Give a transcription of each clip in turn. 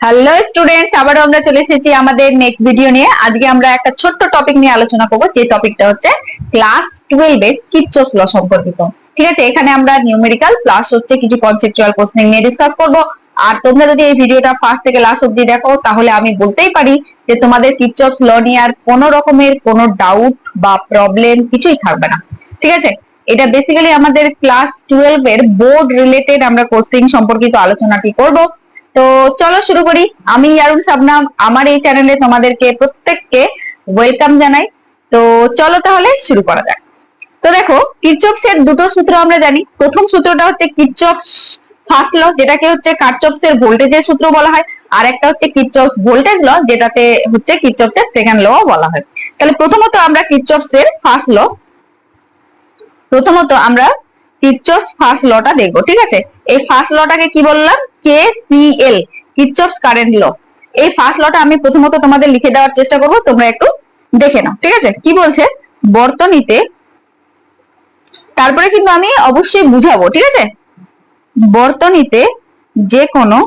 Hello students আবারও আমরা চলে এসেছি আমাদের নেক্সট ভিডিও নিয়ে। আজকে আমরা একটা ছোট্ট টপিক নিয়ে আলোচনা করব, যে টপিকটা হচ্ছে ক্লাস টুয়েলভ এর ল সম্পর্কিত। ঠিক আছে? এখানে আমরা নিউমেরিক্যাল প্লাস হচ্ছে কিছু কনসেপচুয়াল কোশ্চেন নিয়ে ডিসকাস করব। আর তোমরা যদি এই ভিডিওটা ফার্স্ট থেকে লাস্ট অব্দি দেখো, তাহলে আমি বলতেই পারি যে তোমাদের কিচ্ছফ ল নিয়ে আর কোনো রকমের কোনো ডাউট বা প্রবলেম কিছুই থাকবে না। ঠিক আছে? এটা বেসিক্যালি আমাদের ক্লাস টুয়েলভ এর বোর্ড রিলেটেড আমরা কোশ্চেন সম্পর্কিত আলোচনাটি করব। তো চলো শুরু করি। আমি ইয়ারুন সাবনাম আমার এই চ্যানেলে তোমাদেরকে প্রত্যেককে ওয়েলকাম জানাই। তো চলো তাহলে শুরু করা যাক। তো দেখো কিরচপস এর দুটো সূত্র আমরা জানি। প্রথম সূত্রটা হচ্ছে কিরচপস ফার্স্ট ল যেটাকে হচ্ছে কারচপস এর ভোল্টেজের সূত্র বলা হয়। আর একটা হচ্ছে কিরচপস ভোল্টেজ ল যেটাতে হচ্ছে কিরচপস এর সেকেন্ড ল বলা হয়। তাহলে প্রথমত আমরা কিরচপস এর ফার্স্ট ল প্রথমত আমরা কিরচপস ফার্স্ট লটা দেখব, ঠিক আছে? এই ফার্স্ট লটাকে কি বললাম? K C L কিরচপস current law এই ফার্স্ট লটা আমি প্রথমত তোমাদের লিখে দেওয়ার চেষ্টা করব, তোমরা একটু দেখে নাও, ঠিক আছে? কি বলছে? বর্তনীতে, তারপরে কিন্তু আমি অবশ্যই বুঝাবো, ঠিক আছে? বর্তনীতে যে কোনো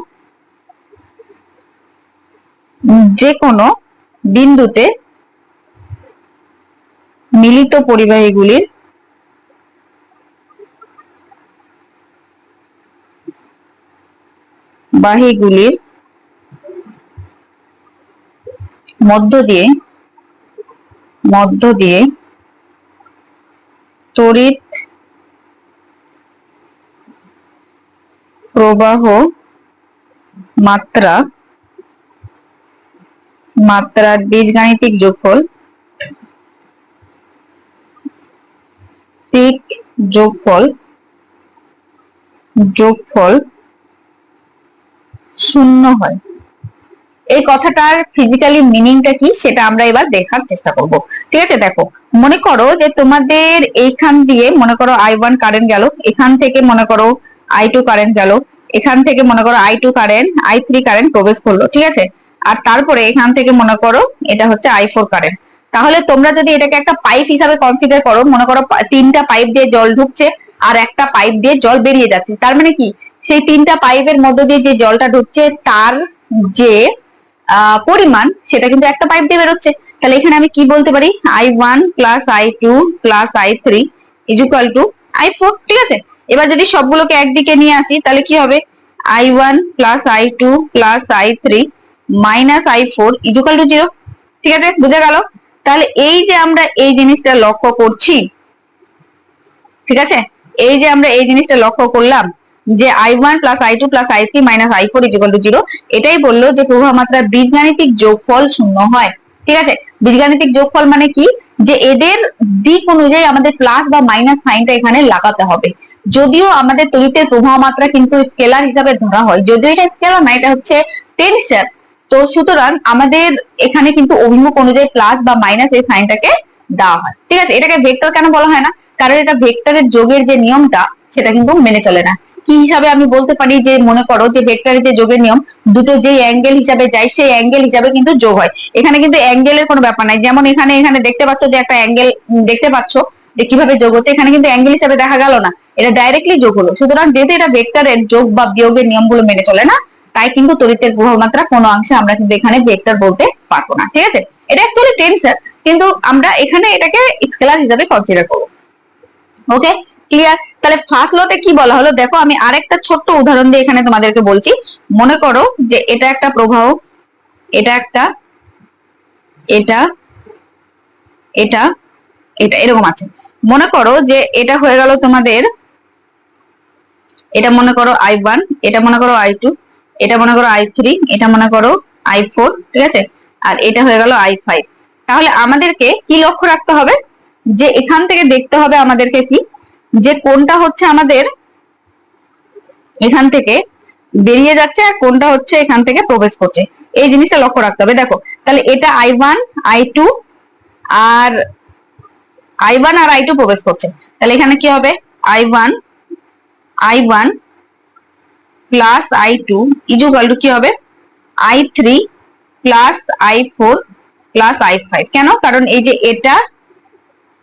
যে কোনো বিন্দুতে মিলিত পরিবাহীগুলির বাহীগুলির মধ্য দিয়ে মধ্য দিয়ে তড়িৎ প্রবাহ মাত্রা মাত্রার বীজগাণিতিক যোগফল পিক যোগফল যোগফল শূন্য হয়। এই কথাটার ফিজিক্যালি মিনিংটা কি সেটা আমরা এবার দেখার চেষ্টা করব। ঠিক আছে, দেখো, মনে করো যে তোমাদের এইখান দিয়ে মনে করো আই ওয়ান কারেন্ট গেল, এখান থেকে মনে করো আই টু কারেন্ট গেল, এখান থেকে মনে করো I two current I three current প্রবেশ করল, ঠিক আছে? আর তারপরে এখান থেকে মনে করো এটা হচ্ছে আই ফোর কারেন্ট তাহলে তোমরা যদি এটাকে একটা পাইপ হিসাবে কনসিডার করো, মনে করো তিনটা পাইপ দিয়ে জল ঢুকছে আর একটা পাইপ দিয়ে জল বেরিয়ে যাচ্ছে, তার মানে কি? সেই তিনটা পাইপের মধ্য দিয়ে যে জলটা ঢুকছে, তার যে পরিমাণ, সেটা কিন্তু একটা পাইপ দিয়ে বেরোচ্ছে। তাহলে এখানে আমি কি বলতে পারি? I one plus I two plus I three equal to I four ঠিক আছে? এবার যদি সবগুলোকে একদিকে নিয়ে আসি, তাহলে কি হবে? I one plus I two plus I three minus I four equal to zero ঠিক আছে? বুঝে গেল? তাহলে এই যে আমরা এই জিনিসটা লক্ষ্য করছি, ঠিক আছে? এই যে আমরা এই জিনিসটা লক্ষ্য করলাম যে I one plus I two plus I three minus I four equal to zero এটাই বলল যে প্রবাহ মাত্রার বীজগাণিতিক যোগফল শূন্য হয়। ঠিক আছে? বীজগাণিতিক যোগফল মানে কি? যে এদের দিক অনুযায়ী আমাদের প্লাস বা মাইনাস সাইনটা এখানে লাগাতে হবে। যদিও আমাদের তড়িতের প্রবাহ মাত্রা কিন্তু স্কেলার হিসাবে ধরা হয়, যদিও এটা স্কেলার না, এটা হচ্ছে টেনশন তো সুতরাং আমাদের এখানে কিন্তু অভিমুখ অনুযায়ী প্লাস বা মাইনাস এই সাইনটাকে দেওয়া হয়। ঠিক আছে? এটাকে ভেক্টর কেন বলা হয় না? কারণ এটা ভেক্টরের যোগের যে নিয়মটা, সেটা কিন্তু মেনে চলে না। কি হিসাবে আমি বলতে পারি যে মনে করো যে ভেক্টরের যে যোগের নিয়ম, দুটো যে অ্যাঙ্গেল হিসাবে যায়, সেই অ্যাঙ্গেল হিসাবে কিন্তু যোগ হয়। এখানে কিন্তু অ্যাঙ্গেলের কোনো ব্যাপার নাই। যেমন এখানে এখানে দেখতে পাচ্ছ যে একটা অ্যাঙ্গেল দেখতে পাচ্ছ যে কীভাবে যোগ হচ্ছে। এখানে কিন্তু অ্যাঙ্গেল হিসাবে দেখা গেল না। এটা ডাইরেক্টলি যোগ হলো। সুতরাং যেহেতু এটা ভেক্টরের যোগ বা বিয়োগের নিয়মগুলো মেনে চলে না, তাই কিন্তু তড়িতের প্রবাহ মাত্রা কোনো অংশে আমরা কিন্তু এখানে ভেক্টর বলতে পারব না। ঠিক আছে? এটা অ্যাকচুয়ালি টেনসর কিন্তু আমরা এখানে এটাকে স্কেলার হিসাবে কনসিডার করব। ওকে ক্লিয়ার তাহলে ফার্স্ট লতে কি বলা হলো? দেখো, আমি আরেকটা ছোট্ট উদাহরণ দিয়ে এখানে তোমাদেরকে বলছি। মনে করো যে এটা একটা প্রবাহ এটা একটা, এটা এটা এটা, এরকম আছে। মনে করো যে এটা হয়ে গেল তোমাদের, এটা মনে করো আই ওয়ান এটা মনে করো আই টু এটা মনে করো আই থ্রি এটা মনে করো আই ফোর ঠিক আছে? আর এটা হয়ে গেল আই ফাইভ তাহলে আমাদেরকে কি লক্ষ্য রাখতে হবে? যে এখান থেকে দেখতে হবে আমাদেরকে কি? যে কোনটা হচ্ছে আমাদের এখান থেকে বেরিয়ে যাচ্ছে আর কোনটা হচ্ছে এখান থেকে প্রবেশ করছে। এই জিনিসটা লক্ষ্য রাখতে হবে। দেখো, তাহলে এটা আই ওয়ান আই টু আর আই ওয়ান আর আই টু প্রবেশ করছে। তাহলে এখানে কি হবে? I one I one plus I two equal to কি হবে? I three plus I four plus I five কেন? কারণ এই যে এটা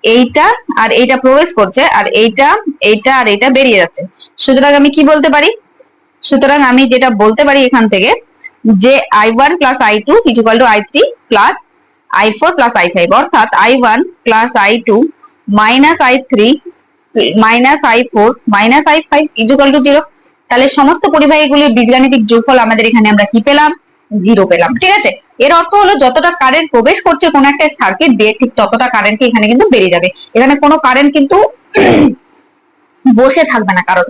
এইটা আর এইটা প্রবেশ করছে, আর এইটা এইটা আর এইটা বেরিয়ে যাচ্ছে। সুতরাং আমি কি বলতে পারি? সুতরাং আমি যেটা বলতে পারি এখান থেকে, যে I one plus I two equal to I three plus I four plus I five অর্থাৎ I one plus I two minus I three minus I four minus I five equal to zero তাহলে সমস্ত পরিবাহীগুলির বীজগাণিতিক যোগফল আমাদের এখানে আমরা কি পেলাম? জিরো পেলাম, ঠিক আছে? এর অর্থ হলো যতটা কারেন্ট প্রবেশ করছে কোন একটা সার্কিট দিয়ে ঠিক ততটা কারেন্ট এখানে কিন্তু বেড়ে যাবে। এখানে কোনো কারেন্ট কিন্তু বসে থাকবে না কারোর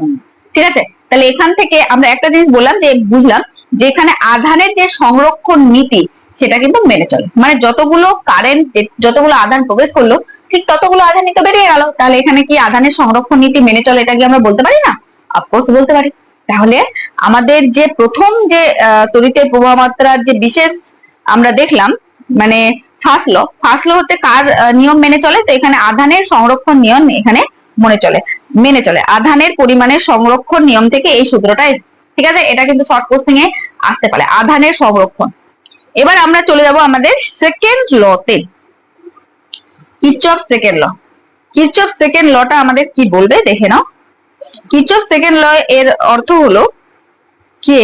ঠিক আছে? তাহলে এখান থেকে আমরা একটা জিনিস বললাম যে, বুঝলাম যে এখানে আধানের যে সংরক্ষণ নীতি, সেটা কিন্তু মেনে চলে। মানে যতগুলো কারেন্ট যতগুলো আধান প্রবেশ করল, ঠিক ততগুলো আধান তো বেরিয়ে গেল। তাহলে এখানে কি আধানের সংরক্ষণ নীতি মেনে চলে, এটা কি আমরা বলতে পারি না? অফকোর্স বলতে পারি। তাহলে আমাদের যে প্রথম যে তড়িতের প্রবাহ মাত্রার যে বিশেষ আমরা দেখলাম মানে ফার্স্ট ল ফার্স্ট ল হচ্ছে কার নিয়ম মেনে চলে? তো এখানে আধানের সংরক্ষণ নিয়ম এখানে মনে চলে, মেনে চলে। আধানের পরিমাণের সংরক্ষণ নিয়ম থেকে এই সূত্রটা ঠিক আছে? এটা কিন্তু শর্ট কোশ্চিং এ আসতে পারে, আধানের সংরক্ষণ। এবার আমরা চলে যাব আমাদের সেকেন্ড লতে কিচঅফ সেকেন্ড ল কিচঅফ সেকেন্ড লটা আমাদের কি বলবে? দেখে নাও। কিচঅফ সেকেন্ড ল এর অর্থ হলো কে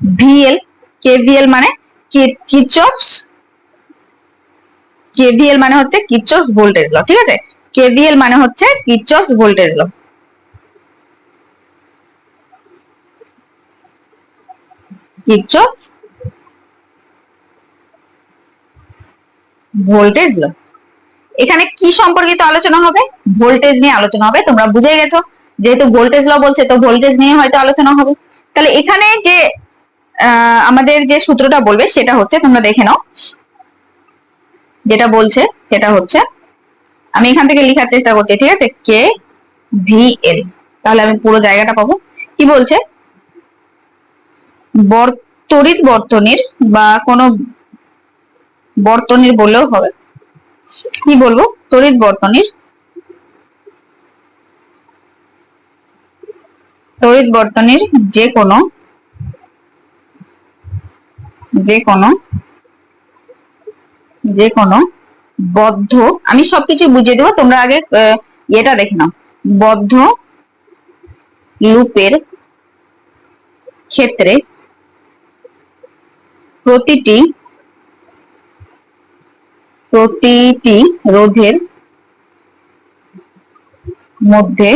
ভিএল কেভিএল মানে কিচঅফ কেভিএল মানে হচ্ছে কিচঅফ ভোল্টেজ ল ঠিক আছে? কেভিএল মানে হচ্ছে কিচঅফ ভোল্টেজ ল কিচঅফ ভোল্টেজ ল এখানে কি সম্পর্কিত আলোচনা হবে? ভোল্টেজ নিয়ে আলোচনা হবে, তোমরা বুঝে গেছো। যেহেতু ভোল্টেজ ল বলছে, তো ভোল্টেজ নিয়ে হয়তো আলোচনা হবে। তাহলে এখানে যে আমাদের যে সূত্রটা বলবে, সেটা হচ্ছে, তোমরা দেখে নাও। যেটা বলছে, সেটা হচ্ছে, আমি এখান থেকে লেখার চেষ্টা করছি, ঠিক আছে? কে ভি এল তাহলে আমি পুরো জায়গাটা পাবো। কি বলছে? তড়িৎ বর্তনীর বা কোনো বর্তনীর বললেও হবে। কি বলব? তড়িৎ বর্তনের। তড়িৎ বর্তনের যে কোনো যে কোনো যে কোনো বদ্ধ, আমি সবকিছু বুঝিয়ে দেবো, তোমরা আগে এটা দেখে নাও। বদ্ধ লুপের ক্ষেত্রে প্রতিটি প্রতিটি রোধের মধ্যে,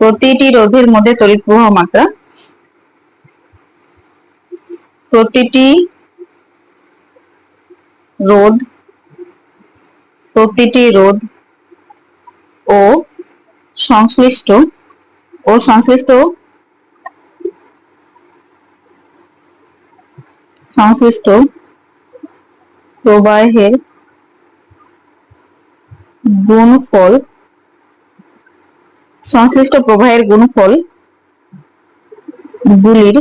প্রতিটি রোধের মধ্যে তড়িৎ প্রবাহ মাত্রা, প্রতিটি রোধ প্রতিটি রোধ ও সংশ্লিষ্ট ও সংশ্লিষ্ট সংশ্লিষ্ট প্রবাহের গুণফল সংশ্লিষ্ট প্রবাহের গুণফল গুলির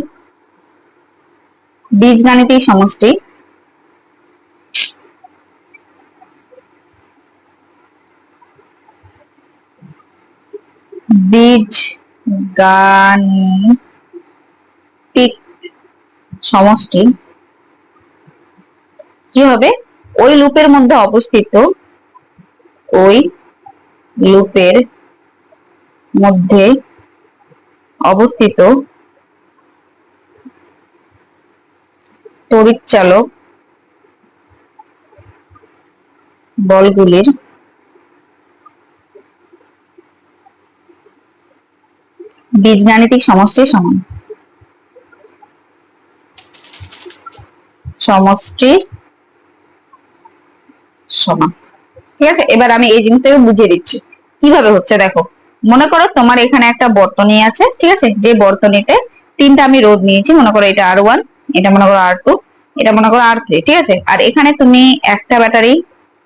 বীজগাণিতিক সমষ্টি বীজ গাণিতিক সমষ্টি কি হবে? ওই লুপের মধ্যে অবস্থিত, ওই লুপের মধ্যে অবস্থিত তড়িৎচালক বলগুলির বীজগাণিতিক সমষ্টির সমান। সমষ্টির সমান। ঠিক আছে? এবার আমি এই জিনিসটাকে বুঝিয়ে দিচ্ছি। কীভাবে হচ্ছে? দেখো, মনে করো তোমার এখানে একটা বর্তনী আছে, ঠিক আছে? যে বর্তনীতে তিনটা আমি রোদ নিয়েছি, মনে করো এটা আর ওয়ান, এটা মনে করো আর টু, এটা মনে করো আর থ্রি, ঠিক আছে? আর এখানে তুমি একটা ব্যাটারি,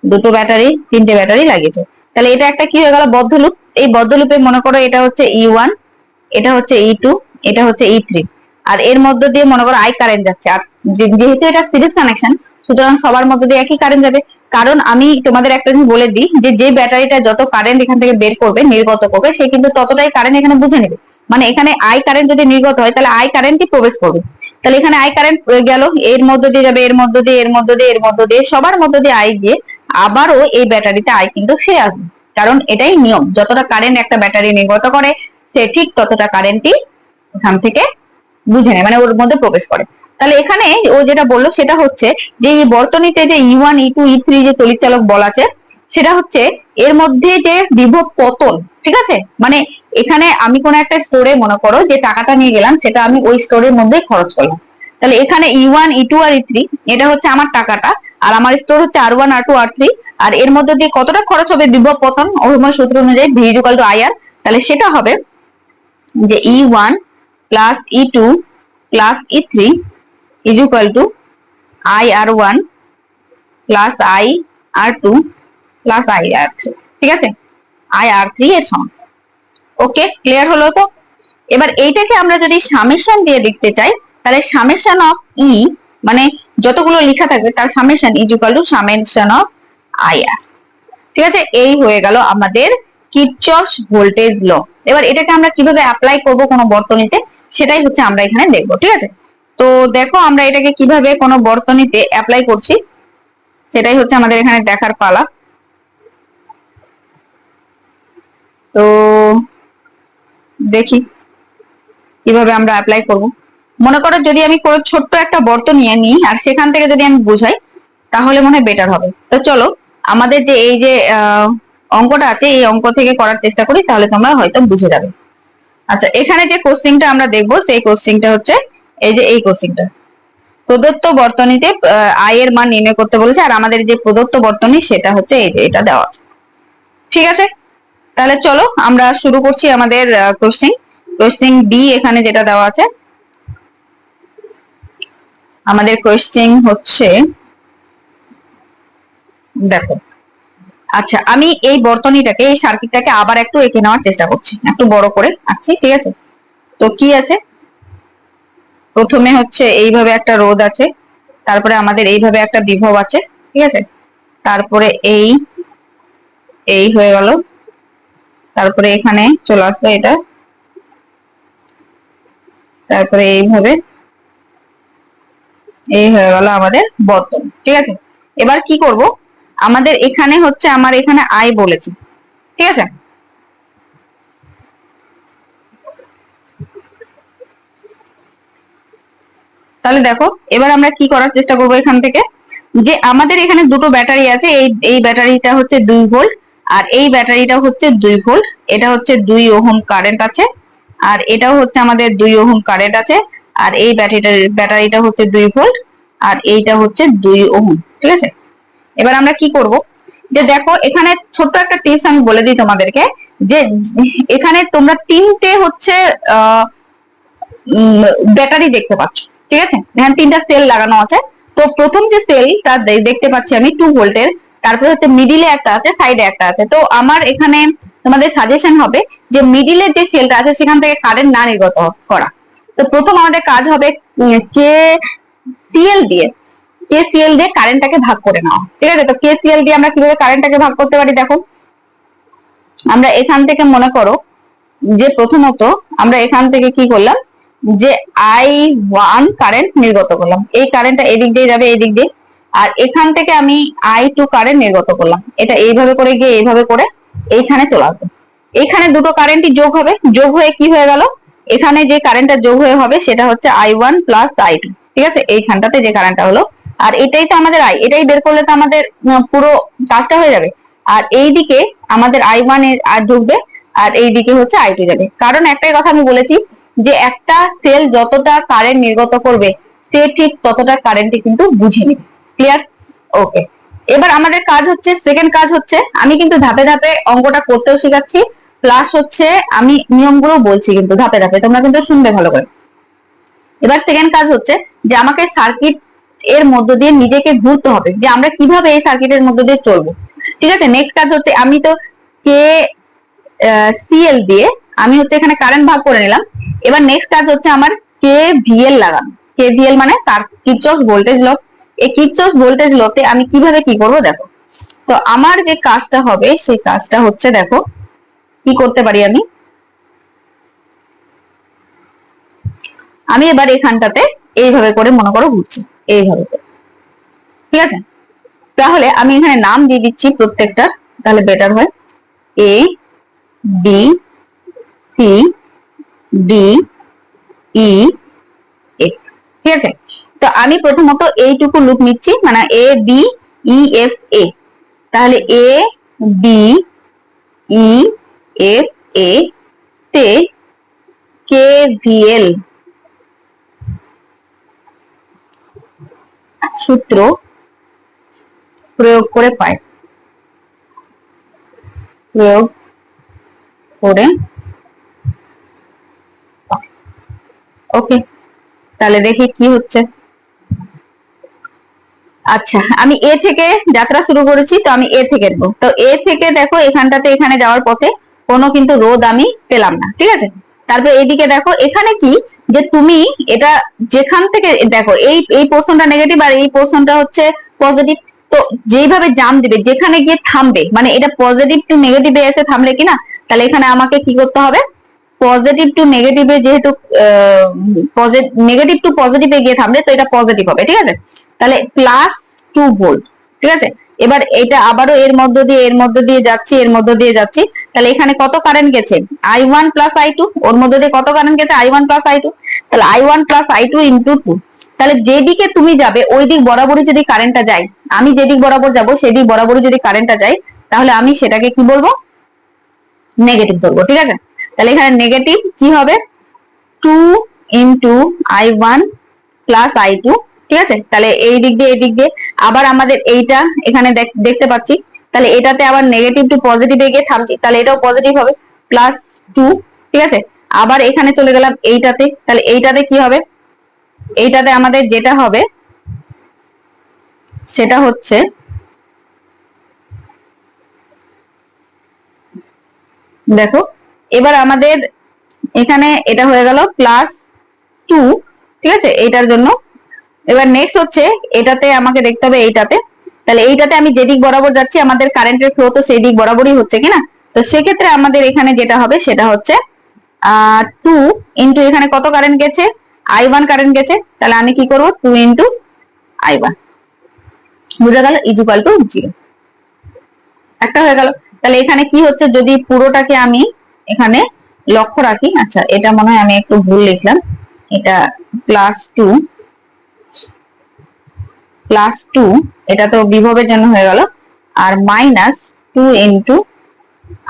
দুটো ব্যাটারি, তিনটে ব্যাটারি লাগিয়েছো। তাহলে এটা একটা কি হয়ে গেল? বদ্ধ লুপ। এই বদ্ধ লুপে মনে করো এটা হচ্ছে ই e ওয়ান এটা হচ্ছে ই টু এটা হচ্ছে ই থ্রি আর এর মধ্য দিয়ে মনে করো আই কারেন্ট যাচ্ছে। আর যেহেতু এটা সিরিজ কানেকশন সুতরাং সবার মধ্যে দিয়ে একই কারেন্ট যাবে। কারণ আমি তোমাদের একটা জিনিস বলে দিই যে যে ব্যাটারিটা যত কারেন্ট এখান থেকে বের করবে, নির্গত করবে, সে কিন্তু ততটাই কারেন্ট এখানে বুঝে নেবে। মানে এখানে আই কারেন্ট যদি নির্গত হয়, তাহলে আই কারেন্টই প্রবেশ করবে। তাহলে এখানে আই কারেন্ট গেল, এর মধ্য দিয়ে যাবে, এর মধ্য দিয়ে, এর মধ্য দিয়ে, এর মধ্য দিয়ে, সবার মধ্য দিয়ে আই গিয়ে আবারও এই ব্যাটারিতে আই কিন্তু ফিরে আসবে। কারণ এটাই নিয়ম, যতটা কারেন্ট একটা ব্যাটারি নির্গত করে, সে ঠিক ততটা কারেন্টই এখান থেকে বুঝে নেয় মানে ওর মধ্যে প্রবেশ করে। তাহলে এখানে ও যেটা বলল সেটা হচ্ছে যে এই বর্তনীতে যে E one E two E three যে তড়িৎ চালক বল আছে, সেটা হচ্ছে এর মধ্যে যে বিভব পতন, ঠিক আছে? মানে এখানে আমি কোন একটা স্টোরে মনে করো যে টাকাটা নিয়ে গেলাম, সেটা আমি ওই স্টোরের মধ্যে খরচ করলাম। তাহলে এখানে ই ওয়ান ই টু আর ই থ্রি এটা হচ্ছে আমার টাকাটা, আর আমার স্টোর হচ্ছে R one R two R three আর এর মধ্যে দিয়ে কতটা খরচ হবে বিভব পতন? অভিময় সূত্র অনুযায়ী V equal to I R তাহলে সেটা হবে যে E one plus E two plus E three to I R one plus I R two plus I R three ঠিক আছে? আই আর থ্রি এর সমান। ওকে ক্লিয়ার হলো তো? এবার এইটাকে আমরা যদি সামেশন দিয়ে দেখতে চাই, তাহলে সামেশন অফ ই মানে যতগুলো লেখা থাকবে, তার summation is equal to summation of I R ঠিক আছে? এই হয়ে গেল আমাদের কিরচফস ভোল্টেজ ল। এবার এটাকে আমরা কীভাবে অ্যাপ্লাই করব কোনো বর্তনীতে, সেটাই হচ্ছে আমরা এখানে দেখব, ঠিক আছে? তো দেখো আমরা এটাকে কীভাবে কোনো বর্তনীতে অ্যাপ্লাই করছি? সেটাই হচ্ছে আমাদের এখানে দেখার পালা। তো দেখি কীভাবে আমরা অ্যাপ্লাই করব। মনে করো যদি আমি কোনো ছোট্ট একটা বর্তনী নিই আর সেখান থেকে যদি আমি বুঝাই, তাহলে মনে হয় বেটার হবে। তো চলো, আমাদের যে এই যে অঙ্কটা আছে, এই অঙ্ক থেকে করার চেষ্টা করি, তাহলে তোমরা হয়তো বুঝে যাবে। আচ্ছা এখানে যে কোশ্চিনটা আমরা দেখব, সেই কোশ্চিনটা হচ্ছে এই যে এই কোশ্চিনটা প্রদত্ত বর্তনীতে আই এর মান নির্ণয় করতে বলেছে, আর আমাদের যে প্রদত্ত বর্তনী, সেটা হচ্ছে এই যে, এটা দেওয়া আছে। ঠিক আছে? তাহলে চলো, আমরা শুরু করছি আমাদের কোশ্চিন কোশ্চিন বি এখানে যেটা দেওয়া আছে, আমাদের কোশ্চিন হচ্ছে, দেখো আচ্ছা আমি এই বর্তনীটাকে, এই সার্কিটটাকে আবার একটু এঁকে নেওয়ার চেষ্টা করছি, একটু বড় করে আচ্ছা ঠিক আছে? তো কি আছে? প্রথমে হচ্ছে এইভাবে একটা রোদ আছে, তারপরে আমাদের এইভাবে একটা বিভব আছে, ঠিক আছে? তারপরে এই এই হয়ে গেল। তারপরে এখানে চলে আসলো এটা। তারপরে এইভাবে এই হয়ে গেল আমাদের বর্তন, ঠিক আছে? এবার কি করব? আমাদের এখানে হচ্ছে, আমার এখানে আয় বলেছে, ঠিক আছে? তাহলে দেখো, এবার আমরা কি করার চেষ্টা করব এখান থেকে? যে আমাদের এখানে দুটো ব্যাটারি আছে, এই এই ব্যাটারিটা হচ্ছে দুই ভোল্ট আর এই ব্যাটারিটা হচ্ছে দুই ভোল্ট। এটা হচ্ছে দুই ওহম কারেন্ট আছে আর এটাও হচ্ছে আমাদের দুই ওহম কারেন্ট আছে আর এই ব্যাটারিটা ব্যাটারিটা হচ্ছে দুই ভোল্ট আর এইটা হচ্ছে দুই ওহম, ঠিক আছে? এবার আমরা কি করব? যে দেখো, এখানে ছোট্ট একটা টিপস আমি বলে দিই তোমাদেরকে, যে এখানে তোমরা তিনটে হচ্ছে ব্যাটারি দেখতে পাচ্ছ। ঠিক আছে? এখানে তিনটা সেল লাগানো আছে। তো প্রথম যে সেলটা দেখতে পাচ্ছি আমি টু ভোল্টের তারপরে হচ্ছে মিডিলে একটা আছে সাইডে একটা আছে। তো আমার এখানে তোমাদের সাজেশন হবে যে মিডিলের যে সেলটা আছে, সেখান থেকে কারেন্ট না নির্গত করা। তো প্রথম আমাদের কাজ হবে কে সিএল দিয়ে কে সিএল দিয়ে কারেন্টটাকে ভাগ করে নেওয়া। ঠিক আছে? তো কে সিএল দিয়ে আমরা কীভাবে কারেন্টটাকে ভাগ করতে পারি, দেখো। আমরা এখান থেকে মনে করো যে প্রথমত আমরা এখান থেকে কি করলাম যে আই ওয়ান কারেন্ট নির্গত করলাম। এই কারেন্টটা এদিক দিয়ে যাবে, এদিক দিয়ে। আর এখান থেকে আমি আই টু কারেন্ট নির্গত করলাম। এটা এইভাবে করে গিয়ে এইভাবে করে এইখানে চলে আসবে। এখানে দুটো কারেন্টই যোগ হবে। যোগ হয়ে কি হয়ে গেল? এখানে যে কারেন্টটা যোগ হয়ে হবে সেটা হচ্ছে I one plus I two ঠিক আছে? এইখানটাতে যে কারেন্টটা হলো। আর এটাই তো আমাদের আই এটাই বের করলে তো আমাদের পুরো কাজটা হয়ে যাবে। আর এই দিকে আমাদের আই ওয়ান আর ঢুকবে। আর এই দিকে হচ্ছে আই টু যাবে। কারণ একটাই কথা আমি বলেছি যে একটা সেল যতটা কারেন্ট নির্গত করবে, সে ঠিক ততটা কারেন্টই কিন্তু বুঝে নেবে। ক্লিয়ার ওকে এবার আমাদের কাজ হচ্ছে সেকেন্ড কাজ হচ্ছে, আমি কিন্তু ধাপে ধাপে অঙ্কটা করতেও শেখাচ্ছি প্লাস হচ্ছে আমি নিয়মগুলো বলছি কিন্তু ধাপে ধাপে, তোমরা কিন্তু শুনবে ভালো করে। এবার সেকেন্ড কাজ হচ্ছে যে আমাকে সার্কিট এর মধ্য দিয়ে নিজেকে ঘুরতে হবে, যে আমরা কীভাবে এই সার্কিটের মধ্য দিয়ে চলবো। ঠিক আছে? নেক্সট কাজ হচ্ছে আমি তো কে সিএল দিয়ে আমি হচ্ছে এখানে কারেন্ট ভাগ করে নিলাম। এবার নেক্সট কাজ হচ্ছে আমার কে ভিএল লাগানো। কে ভিএল মানে কিচস ভোল্টেজ ল। এই কিচস ভোল্টেজ লতে আমি কীভাবে কি করব দেখো। তো আমার যে কাজটা হবে, সেই কাজটা হচ্ছে দেখো, কি করতে পারি আমি? আমি এবার এখানটাতে এইভাবে করে মনে করো ঘুরছি, এইভাবে ঠিক আছে? তাহলে আমি এখানে নাম দিয়ে দিচ্ছি প্রত্যেকটা, তাহলে বেটার হয়। A B C D E F ঠিক আছে? তো আমি প্রথমত এইটুকু লুপ নিচ্ছি মানে এ বি ই এফ এ তাহলে এ বি ই এফ এ তে কে ভিএল সূত্র প্রয়োগ করে পাই প্রয়োগ করে ওকে, তাহলে দেখি কি হচ্ছে। আচ্ছা আমি এ থেকে যাত্রা শুরু করেছি, তো আমি এ থেকে নেব। তো এ থেকে দেখো, এখানটাতে এখানে যাওয়ার পথে কোনো কিন্তু রোদ আমি পেলাম না, ঠিক আছে? তারপরে এইদিকে দেখো, এখানে কি যে তুমি এটা যেখান থেকে, দেখো, এই এই পোর্শনটা নেগেটিভ আর এই পোর্শনটা হচ্ছে পজিটিভ তো যেইভাবে জাম দিবে, যেখানে গিয়ে থামবে মানে এটা পজিটিভ টু নেগেটিভে এসে থামলে কিনা, তাহলে এখানে আমাকে কি করতে হবে? পজিটিভ টু নেগেটিভে যেহেতু নেগেটিভ টু পজিটিভে গিয়ে থামলে তো এটা পজিটিভ হবে, ঠিক আছে? তাহলে প্লাস টু ভোল্ট ঠিক আছে? এবার এটা আবারও এর মধ্য দিয়ে, এর মধ্য দিয়ে যাচ্ছি, এর মধ্য দিয়ে যাচ্ছি, তাহলে এখানে কত কারেন্ট গেছে? I one plus I two ওর মধ্য দিয়ে কত কারেন্ট গেছে? I one plus I two তাহলে I one plus I two into two তাহলে যেদিকে তুমি যাবে ওই দিক বরাবরই যদি কারেন্টটা যায়, আমি যেদিক বরাবর যাব, সেদিক বরাবরই যদি কারেন্টটা যায়, তাহলে আমি সেটাকে কি বলব? নেগেটিভ ধরবো, ঠিক আছে? তাহলে এখানে নেগেটিভ কি হবে? Two into I one plus I two ঠিক আছে? তাহলে এই দিক দিয়ে, এই দিক দিয়ে। আবার আমাদের এইটা এখানে দেখতে পাচ্ছি। তাহলে এটাতে আবার নেগেটিভ টু পজিটিভ গিয়ে থামছি। তাহলে এটাও পজিটিভ হবে প্লাস টু ঠিক আছে? আবার এখানে চলে গেলাম এইটাতে। তাহলে এইটাতে কি হবে? এইটাতে আমাদের যেটা হবে, সেটা হচ্ছে দেখো এবার আমাদের এখানে এটা হয়ে গেল প্লাস টু ঠিক আছে? এইটার জন্য। এবার নেক্সট হচ্ছে, এটাতে আমাকে দেখতে হবে এইটাতে। তাহলে এইটাতে আমি যেদিক বরাবর যাচ্ছি, আমাদের কারেন্টের ফ্লো তো সেই দিক বরাবরই হচ্ছে কিনা তো সেক্ষেত্রে আমাদের এখানে যেটা হবে, সেটা হচ্ছে টু ইন্টু এখানে কত কারেন্ট গেছে? আই ওয়ান কারেন্ট গেছে। তাহলে আমি কি করব? টু ইন্টু আই ওয়ান বুঝা গেল? ইজুকাল টু জিরো একটা হয়ে গেল। তাহলে এখানে কি হচ্ছে? যদি পুরোটাকে আমি এখানে লক্ষ্য রাখি। আচ্ছা এটা মনে হয় আমি একটু ভুল লিখলাম। এটা প্লাস টু প্লাস টু এটা তো বিভবের জন্য হয়ে গেল। আর minus two into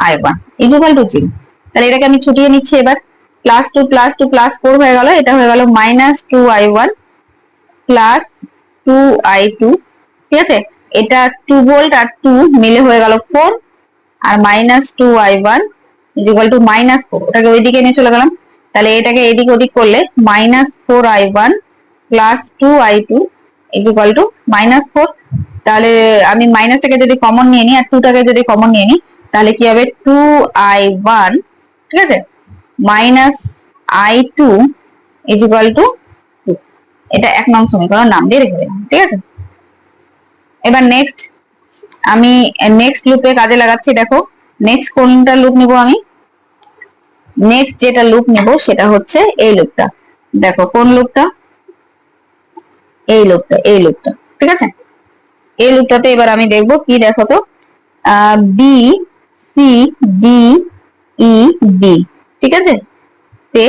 I one equal to zero তাহলে এটাকে আমি ছুটিয়ে নিচ্ছি এবার। Plus two plus two plus four হয়ে গেল। এটা হয়ে গেল minus two I one plus two I two ঠিক আছে? এটা টু ভোল্ট আর টু মিলে হয়ে গেল four R minus two I one equal to minus four ওটাকে ওইদিকে নিয়ে চলে গেলাম। তাহলে এটাকে এদিক ওদিক করলে minus four I one plus two I two equal to minus four তাহলে আমি মাইনাসটাকে যদি কমন নিয়ে নিই আর টুটাকে যদি কমন নিয়ে নিই, তাহলে কি হবে? টু আই ওয়ান ঠিক আছে? Minus I two equal to two এটা এক নং সমীকরণ নাম দিয়ে রেখে দিলাম, ঠিক আছে? এবার নেক্সট আমি নেক্সট লুপে কাজে লাগাচ্ছি, দেখো। নেক্সট কোনটা লুপ নিব আমি? নেক্সট যেটা লুপ নেব সেটা হচ্ছে এই লুপটা দেখো কোন লুপটা এই লুপটা এই লুপটা ঠিক আছে? এই লুপটাতে এবার আমি দেখব কি দেখো তো? B C D E B ঠিক আছে? তে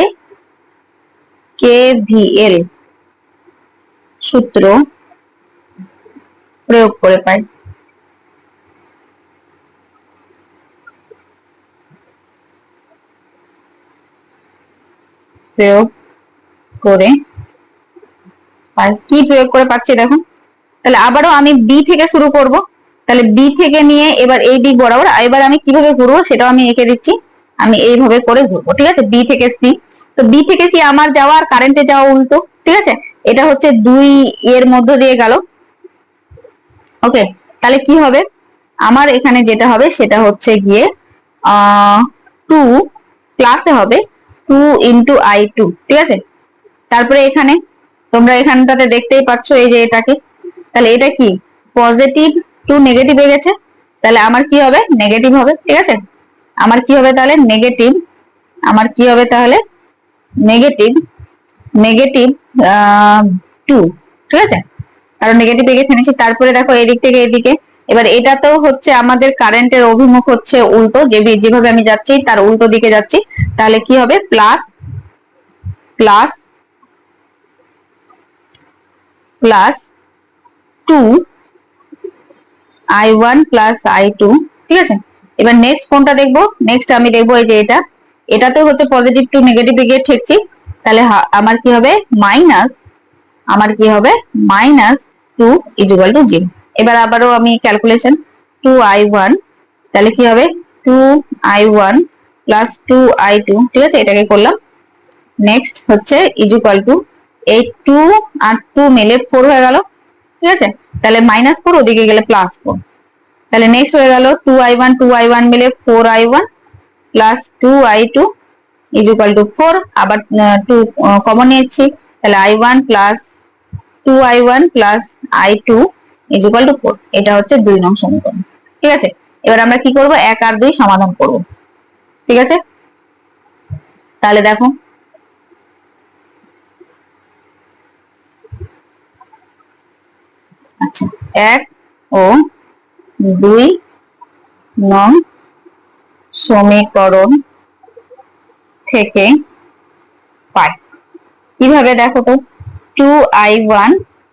কে ভি এল সূত্র প্রয়োগ করে পাই। প্রয়োগ করে। আর কি প্রয়োগ করে পাচ্ছি দেখো? তাহলে আবারও আমি বি থেকে শুরু করব। তাহলে বি থেকে নিয়ে এবার এই দিক বরাবর এবার আমি কীভাবে ঘুরবো সেটাও আমি এঁকে দিচ্ছি। আমি এইভাবে করে ঘুরবো, ঠিক আছে? বি থেকে সি তো বি থেকে সি আমার যাওয়া আর কারেন্টে যাওয়া উল্টো, ঠিক আছে? এটা হচ্ছে দুই এর মধ্য দিয়ে গেল। ওকে তাহলে কি হবে? আমার এখানে যেটা হবে সেটা হচ্ছে গিয়ে টু প্লাসে হবে। টু ইন্টু আই টু ঠিক আছে? তারপরে এখানে তোমরা এখানটাতে দেখতেই পাচ্ছ এই যে এটাকে। তাহলে এটা কি? পজিটিভ টু নেগেটিভ হয়ে গেছে। তাহলে আমার কি হবে? নেগেটিভ হবে, ঠিক আছে? আমার কি হবে তাহলে? নেগেটিভ আমার কি হবে তাহলে? নেগেটিভ নেগেটিভ টু ঠিক আছে? কারণ নেগেটিভ এগিয়ে ফেলেছি তারপরে দেখো এদিক থেকে এদিকে এবার এটাতেও হচ্ছে আমাদের কারেন্টের অভিমুখ হচ্ছে উল্টো, যে যেভাবে আমি যাচ্ছি, তার উল্টো দিকে যাচ্ছি। তাহলে কি হবে? Plus plus plus two I one plus I two ঠিক আছে? এবার নেক্সট কোনটা দেখব? নেক্সট আমি দেখব এই যে এটা। এটাতে হচ্ছে পজিটিভ টু নেগেটিভ দিকে ঠেকছি। তাহলে আমার কি হবে? মাইনাস আমার কি হবে? Minus two equal to zero এবার আবারও আমি ক্যালকুলেশন টু আই ওয়ান তাহলে কি হবে? Two I one plus two I two ঠিক আছে? এটাকে করলাম। নেক্সট হচ্ছে ইজুকাল টু এই টু আর টু মিলে ফোর হয়ে গেল, ঠিক আছে? তাহলে মাইনাস ফোর ওদিকে গেলে প্লাস ফোর তাহলে নেক্সট হয়ে গেল two I one two I one মিলে four I one plus two I two equal to four আবার টু কমন নিয়েছি। তাহলে I one plus two I one plus I two equal to four এটা হচ্ছে দুই নং সমীকরণ। ঠিক আছে? এবার আমরা কি করব? এক আর দুই সমাধান করব। ঠিক আছে? তাহলে দেখো। আচ্ছা এক ও দুই নং সমীকরণ থেকে পাই। কীভাবে দেখো তো? Two I one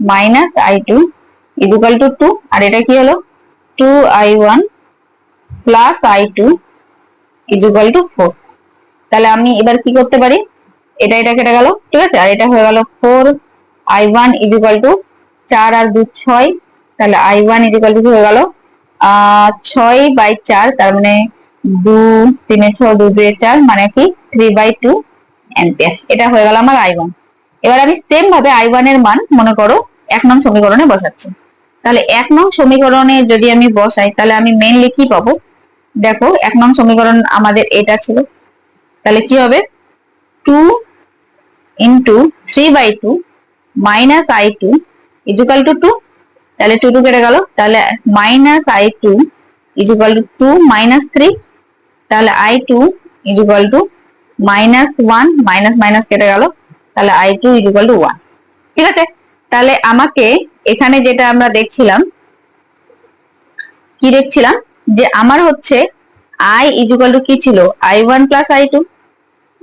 minus I two equal to two আর এটা কি হলো? Two I one plus I two equal to four তাহলে আমি এবার কি করতে পারি? এটা এটা কেটে গেল, ঠিক আছে? আর এটা হয়ে গেল four I one equal to চার আর দু ছয়, তাহলে আই ওয়ান ইকুয়াল টু হয়ে গেল? ছয় বাই চার, তার মানে দু তিনে ছ, দু দুয়ে চার মানে কি? থ্রি বাই টু অ্যাম্পিয়ার এটা হয়ে গেল আমার আই ওয়ান এবার আমি সেম ভাবে আই ওয়ানের মান, মনে করো, এক নং সমীকরণে বসাচ্ছি। তাহলে এক নং সমীকরণে যদি আমি বসাই, তাহলে আমি মেনলি কি পাবো? দেখো, এক নং সমীকরণ আমাদের এটা ছিল। তাহলে কি হবে? Two into three by two minus I two equal to two তাহলে টু টু কেটে গেল। তাহলে minus I two equal to two minus three তাহলে I two equal to minus one minus minus কেটে গেল। তাহলে I two equal to one ঠিক আছে? তাহলে আমাকে এখানে যেটা আমরা দেখছিলাম, কি দেখছিলাম? যে আমার হচ্ছে আই ইজুকাল টু কি ছিল? I one plus I two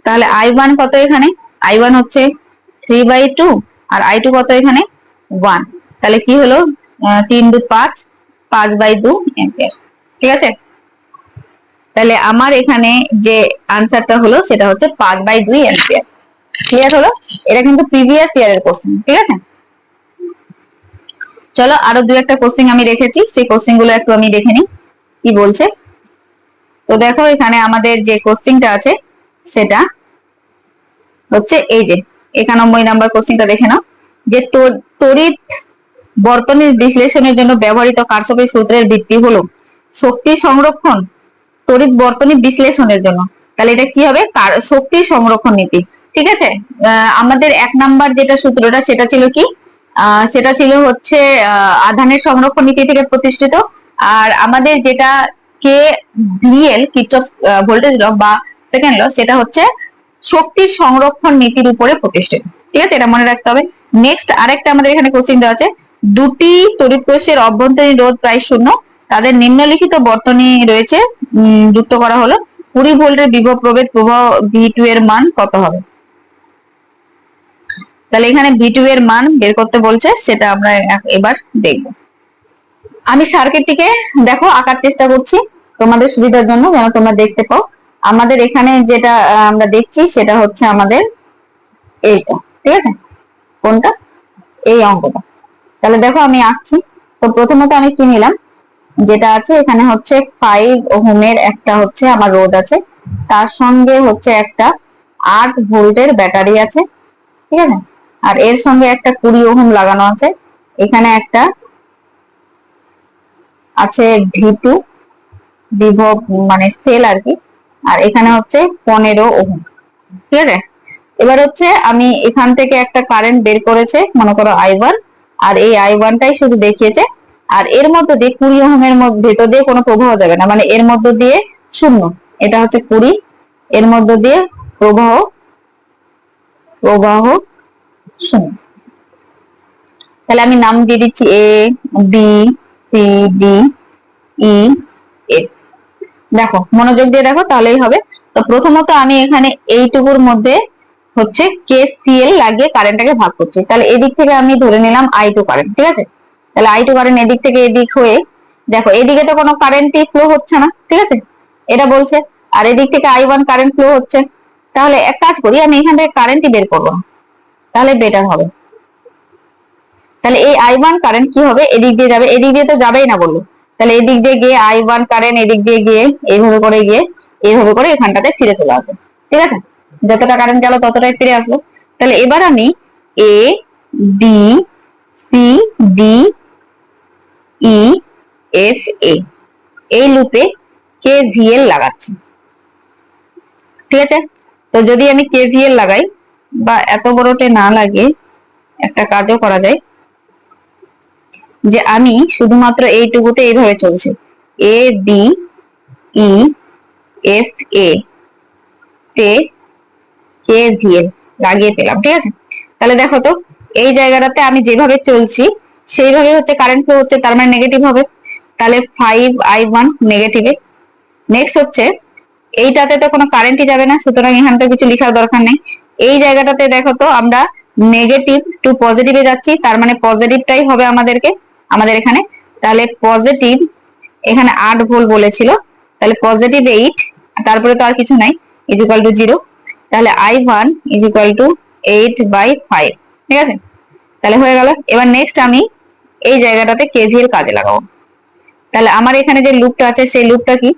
তাহলে আই ওয়ান কত এখানে? আই ওয়ান হচ্ছে থ্রি বাই টু আর আই টু কত এখানে? ওয়ান তাহলে কি হলো? তিন দু পাঁচ পাঁচ বাই দু ঠিক আছে? তাহলে আমার এখানে যে আনসারটা হলো, সেটা হচ্ছে পাঁচ বাই দুই অ্যাম্পিয়ার। ক্লিয়ার হলো? এটা কিন্তু প্রিভিয়াস ইয়ারের কোশ্চেন ঠিক আছে? চলো আরও দু একটা কোশ্চেন আমি রেখেছি, সেই কোশ্চেনগুলো একটু আমি দেখে নিই, কি বলছে। তো দেখো এখানে আমাদের যে কোশ্চেনটা আছে, সেটা হচ্ছে এই যে, একানব্বই নাম্বার কোশ্চেনটা দেখে নাও, যে তড়- তড়িৎ বর্তনীর বিশ্লেষণের জন্য ব্যবহৃত কারশফের সূত্রের ভিত্তি হলো শক্তি সংরক্ষণ তড়িৎ বর্তনী বিশ্লেষণের জন্য। তাহলে এটা কি হবে? শক্তি সংরক্ষণ নীতি। ঠিক আছে? আমাদের এক নাম্বার যেটা সূত্রটা, সেটা ছিল কি? সেটা ছিল হচ্ছে আধানের সংরক্ষণ নীতি থেকে প্রতিষ্ঠিত। আর আমাদের যেটা কে ভিএল কিচফ ভোল্টেজ ল বা সেকেন্ড ল সেটা হচ্ছে শক্তির সংরক্ষণ নীতির উপরে প্রতিষ্ঠিত। ঠিক আছে? এটা মনে রাখতে হবে। নেক্সট আরেকটা আমাদের এখানে কোশ্চিন দেওয়া আছে। দুটি তড়িৎ কোষের অভ্যন্তরীণ রোধ প্রায় শূন্য। তাদের নিম্নলিখিত বর্তনী রয়েছে। যুক্ত করা হলো। কুড়ি ভোল্টের বিভব প্রভেদ প্রবাহ ভি টু এর মান কত হবে? তাহলে এখানে ভি টু এর মান বের করতে বলছে, সেটা আমরা এবার দেখব। আমি সার্কিটটিকে দেখো, আঁকার চেষ্টা করছি। তোমাদের সুবিধার জন্য যেন তোমরা দেখতে পাও। আমাদের এখানে যেটা আমরা দেখছি, সেটা হচ্ছে আমাদের এইটা, ঠিক আছে? কোনটা? এই অঙ্কটা। তাহলে দেখো, আমি আঁকছি। তো প্রথমত আমি কি নিলাম? যেটা আছে, এখানে হচ্ছে ফাইভ ওহমের একটা হচ্ছে আমার রোড আছে। তার সঙ্গে হচ্ছে একটা আট ভোল্টের ব্যাটারি আছে, ঠিক আছে? আর এর সঙ্গে একটা কুড়ি ওহম লাগানো আছে। এখানে একটা আছে ভি টু বিভব মানে সেল আর কি। আর এখানে হচ্ছে পনেরো ওহম। ঠিক আছে? এবার হচ্ছে আমি এখান থেকে একটা কারেন্ট বের করেছে, মনে করো আই আর এই আই ওয়ানটাই শুধু দেখিয়েছে। আর এর মধ্যে দিয়ে কুড়ি ওহমের ভেতর দিয়ে কোনো প্রবাহ যাবে না। মানে এর মধ্য দিয়ে শূন্য। এটা হচ্ছে কুড়ি। এর মধ্য দিয়ে প্রবাহ প্রবাহ শূন্য তাহলে আমি নাম দিয়ে দিচ্ছি A B C D E F দেখো, মনোযোগ দিয়ে দেখো, তাহলেই হবে। তো প্রথমত আমি এখানে এইটুকুর মধ্যে হচ্ছে কে সিএল লাগিয়ে কারেন্টটাকে ভাগ করছি। তাহলে এদিক থেকে আমি ধরে নিলাম আই টু কারেন্ট ঠিক আছে? তাহলে আই টু কারেন্ট এদিক থেকে এদিক হয়ে, দেখো, এদিকে তো কোনো কারেন্টই ফ্লো হচ্ছে না, ঠিক আছে? এটা বলছে। আর এদিক থেকে আই ওয়ান কারেন্ট ফ্লো হচ্ছে। তাহলে এক কাজ করি, আমি এখান থেকে কারেন্টই বের করব। না। তাহলে বেটার হবে। তাহলে এই আই ওয়ান কারেন্ট কি হবে? এদিক দিয়ে যাবে। এদিক দিয়ে তো যাবেই না বলল। তাহলে এদিক দিয়ে গিয়ে আই ওয়ান কারেন্ট এদিক দিয়ে গিয়ে এইভাবে করে গিয়ে এইভাবে করে এখানটাতে ফিরে চলে আসবে। ঠিক আছে? যতটা কারেন্ট গেল ততটাই ফিরে আসলো। তাহলে এবার আমি A D C D E F A এই লুপে কে ভিএল লাগাচ্ছি। ঠিক আছে? তো যদি আমি কে ভিএল লাগাই বা এত বড়টে না লাগে, একটা কাজও করা যায়। যে আমি শুধুমাত্র এইটুকুতে এইভাবে চলছে। এ বি ই এফ এ তে কে ভিএল লাগিয়ে পেলাম, ঠিক আছে? তাহলে দেখো তো, এই জায়গাটাতে আমি যেভাবে চলছি, সেইভাবে হচ্ছে কারেন্ট ফ্লো হচ্ছে, তার মানে নেগেটিভ হবে। তাহলে ফাইভ আই ওয়ান নেগেটিভে নেক্সট হচ্ছে, এইটাতে তো কোনো কারেন্টই যাবে না, সুতরাং এখানটা কিছু লেখার দরকার নেই। এই জায়গাটাতে দেখো তো আমরা নেগেটিভ টু পজিটিভে যাচ্ছি, তার মানে পজিটিভটাই হবে আমাদেরকে, আমাদের এখানে। তাহলে পজিটিভ এখানে আট ভোল্ট বলেছিল, তাহলে পজিটিভ এইট তারপরে তো আর কিছু নাই ইজ ইকুয়াল টু জিরো তাহলে I one is equal to eight by five ঠিক আছে? তাহলে হয়ে গেল। এবার নেক্সট আমি এই জায়গাটাতে কেভিএল কাজে লাগাবো। তাহলে আমার এখানে যে লুপটা আছে, সেই লুপটা কি?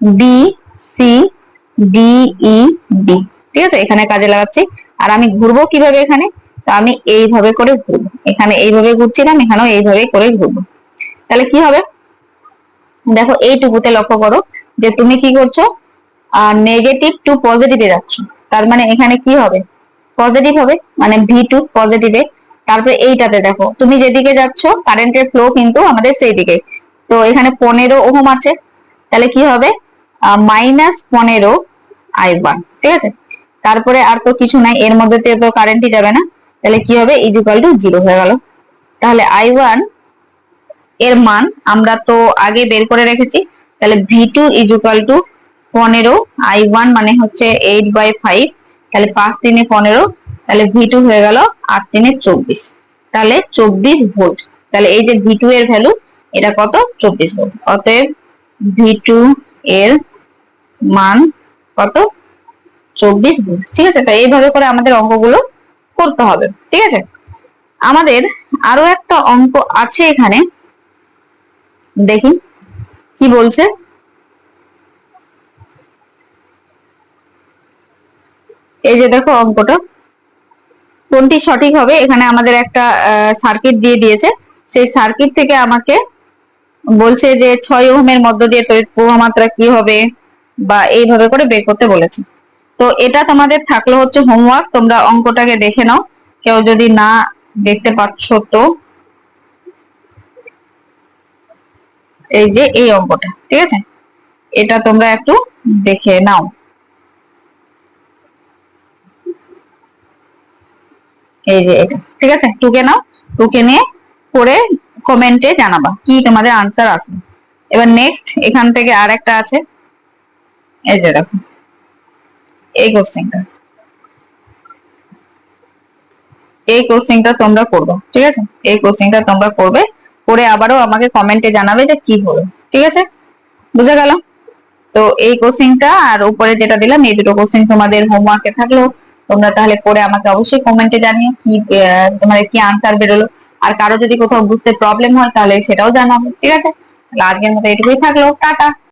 B C D E D ঠিক আছে? এখানে কাজে লাগাচ্ছি। আর আমি ঘুরবো কীভাবে এখানে? তো আমি এইভাবে করে ঘুরবো। এখানে এইভাবে ঘুরছিলাম, এখানেও এইভাবে করে ঘুরবো। তাহলে কি হবে? দেখো, এইটুকুতে লক্ষ্য করো যে তুমি কি করছ? নেগেটিভ টু পজিটিভে যাচ্ছ। তার মানে এখানে কি হবে? পজিটিভ হবে মানে ভি টু পজিটিভে তারপরে এইটাতে দেখো, তুমি যেদিকে যাচ্ছ কারেন্টের ফ্লো কিন্তু আমাদের সেই দিকে তো এখানে পনেরো ওহম আছে। তাহলে কি হবে? মাইনাস পনেরো আই ওয়ান ঠিক আছে? তারপরে আর তো কিছু নাই, এর মধ্যে তো কারেন্টই যাবে না। তাহলে কি হবে? ইজ ইকুয়াল টু জিরো হয়ে গেল। তাহলে আই ওয়ানের মান আমরা তো আগে বের করে রেখেছি। তাহলে V two is equal to পনেরো আই ওয়ান মানে হচ্ছে এইট বাই ফাইভ তাহলে পাঁচ তিনে পনেরো, তাহলে ভি টু হয়ে গেল আট তিনে চব্বিশ। তাহলে চব্বিশ ভোল্ট। তাহলে এই যে ভি টু এর ভ্যালু এটা কত? চব্বিশ ভোল্ট। অতএব ভি টু এর মান কত? চব্বিশ ভোল্ট ঠিক আছে? তাই এইভাবে করে আমাদের অঙ্কগুলো করতে হবে। ঠিক আছে? আমাদের আরও একটা অঙ্ক আছে এখানে। দেখি, কি বলছে? এই যে দেখো অঙ্কটা। কোনটি সঠিক হবে? এখানে আমাদের একটা সার্কিট দিয়ে দিয়েছে। সেই সার্কিট থেকে আমাকে বলছে যে ছয় ওহমের মধ্য দিয়ে তড়িৎ প্রবাহ মাত্রা কি হবে? বা এইভাবে করে বের করতে বলেছে। তো এটা তোমাদের থাকল হচ্ছে হোমওয়ার্ক তোমরা অঙ্কটাকে দেখে নাও। কেউ যদি না দেখতে পাচ্ছ তো। এই যে এই অঙ্কটা, ঠিক আছে? এটা তোমরা একটু দেখে নাও। এই যে এটা, ঠিক আছে? টুকে নাও, টুকে নিয়ে করে কমেন্টে জানাবা, কি তোমাদের আনসার আসবে এবার নেক্সট এখান থেকে আর একটা আছে। এই যে দেখো। এই কোশ্চেনটা এই কোশ্চেনটা তোমরা করবে, ঠিক আছে? এই তোমরা করবে, করে আবারও আমাকে কমেন্টে জানাবে যে কি হলো, ঠিক আছে? বুঝে গেল? তো এই কোশ্চেনটা আর উপরে যেটা দিলাম, এই দুটো কোশ্চেন তোমাদের হোমওয়ার্কে থাকল। তোমরা তাহলে করে আমাকে অবশ্যই কমেন্টে জানিও কি তোমাদের কি আনসার বেরোলো। আর কারও যদি কোথাও বুঝতে প্রবলেম হয়, তাহলে সেটাও জানাব ঠিক আছে? আজকের মতো এটুকুই থাকল, টাটা।